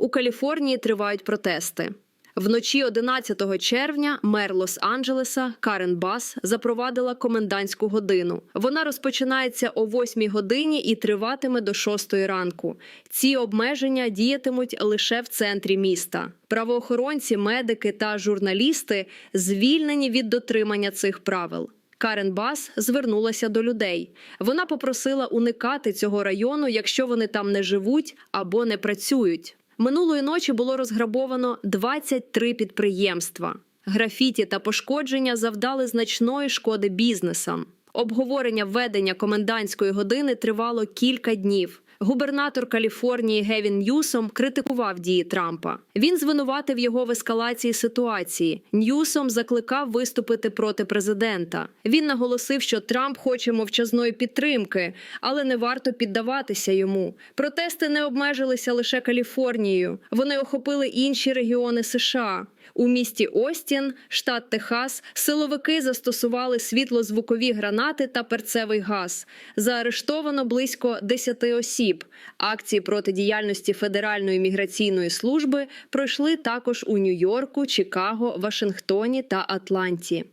У Каліфорнії тривають протести. Вночі 11 червня мер Лос-Анджелеса Карен Бас запровадила комендантську годину. Вона розпочинається о 8 годині і триватиме до 6 ранку. Ці обмеження діятимуть лише в центрі міста. Правоохоронці, медики та журналісти звільнені від дотримання цих правил. Карен Бас звернулася до людей. Вона попросила уникати цього району, якщо вони там не живуть або не працюють. Минулої ночі було розграбовано 23 підприємства. Графіті та пошкодження завдали значної шкоди бізнесам. Обговорення введення комендантської години тривало кілька днів. Губернатор Каліфорнії Гевін Ньюсом критикував дії Трампа. Він звинуватив його в ескалації ситуації. Ньюсом закликав виступити проти президента. Він наголосив, що Трамп хоче мовчазної підтримки, але не варто піддаватися йому. Протести не обмежилися лише Каліфорнією. Вони охопили інші регіони США. У місті Остін, штат Техас, силовики застосували світлозвукові гранати та перцевий газ. Заарештовано близько 10 осіб. Акції проти діяльності Федеральної міграційної служби пройшли також у Нью-Йорку, Чикаго, Вашингтоні та Атланті.